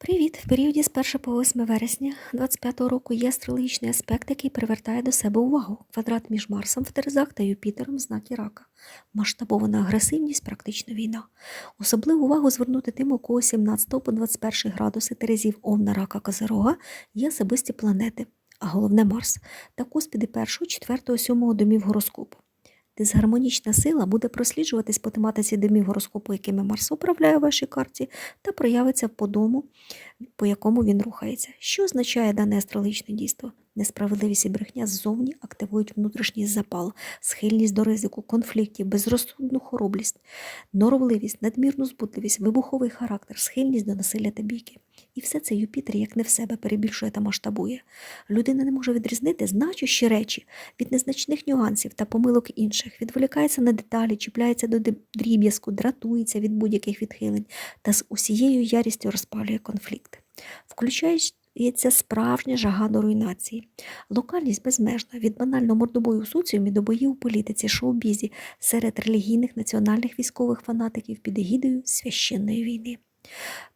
Привіт! В періоді з 1 по 8 вересня 2025 року є астрологічний аспект, який привертає до себе увагу. Квадрат між Марсом в Терезах та Юпітером в знакі рака. Масштабована агресивність, практично війна. Особливу увагу звернути тим, у кого 17 по 21 градуси Терезів Овна Рака Козирога є особисті планети, а головне Марс та куспіди 1, 4, 7 домів гороскопу. Дисгармонічна сила буде просліджуватись по тематиці димів гороскопу, якими Марс управляє в вашій карті, та проявиться по дому, по якому він рухається. Що означає дане астрологічне дійство? Несправедливість і брехня ззовні активують внутрішній запал, схильність до ризику, конфліктів, безрозсудну хоробрість, норовливість, надмірну збутливість, вибуховий характер, схильність до насилля та бійки. І все це Юпітер, як не в себе, перебільшує та масштабує. Людина не може відрізнити значущі речі від незначних нюансів та помилок інших, відволікається на деталі, чіпляється до дріб'язку, дратується від будь-яких відхилень та з усією ярістю розпалює Включається справжня жага до руйнації. Локальність безмежна від банального мордобою в соціумі до боїв у політиці, шоу-бізі серед релігійних національних військових фанатиків під егідою священної війни.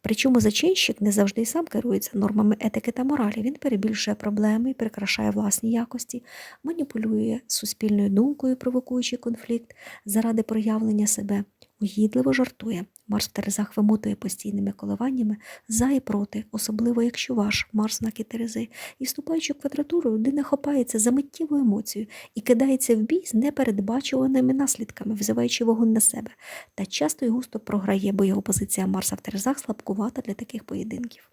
Причому зачинщик не завжди сам керується нормами етики та моралі. Він перебільшує проблеми і прикрашає власні якості, маніпулює суспільною думкою, провокуючи конфлікт заради проявлення себе, угідливо жартує. Марс в Терезах вимотує постійними коливаннями за і проти, особливо якщо ваш Марс знаки Терези, і вступаючи в квадратуру, людина хопається за миттєву емоцію і кидається в бій з непередбачуваними наслідками, взиваючи вогонь на себе, та часто й густо програє, бо його позиція Марса в Терезах слабкувата для таких поєдинків.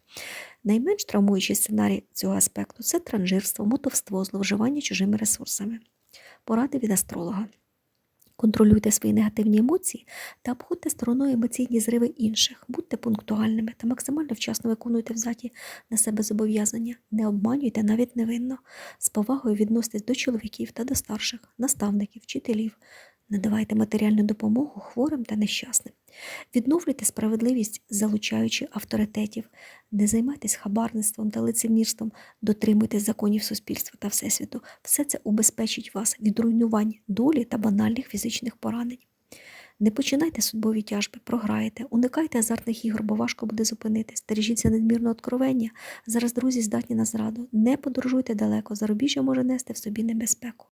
Найменш травмуючий сценарій цього аспекту це транжирство, мотовство, зловживання чужими ресурсами. Поради від астролога. Контролюйте свої негативні емоції та обходьте стороною емоційні зриви інших, будьте пунктуальними та максимально вчасно виконуйте взяті на себе зобов'язання, не обманюйте навіть невинно, з повагою відноситесь до чоловіків та до старших, наставників, вчителів. Надавайте матеріальну допомогу хворим та нещасним. Відновлюйте справедливість, залучаючи авторитетів, не займайтесь хабарництвом та лицемірством, дотримуйтесь законів суспільства та Всесвіту. Все це убезпечить вас від руйнувань долі та банальних фізичних поранень. Не починайте судьбові тяжби, програєте, уникайте азартних ігор, бо важко буде зупинитись, стережіться надмірного откровення. Зараз друзі здатні на зраду. Не подорожуйте далеко, зарубіжжя може нести в собі небезпеку.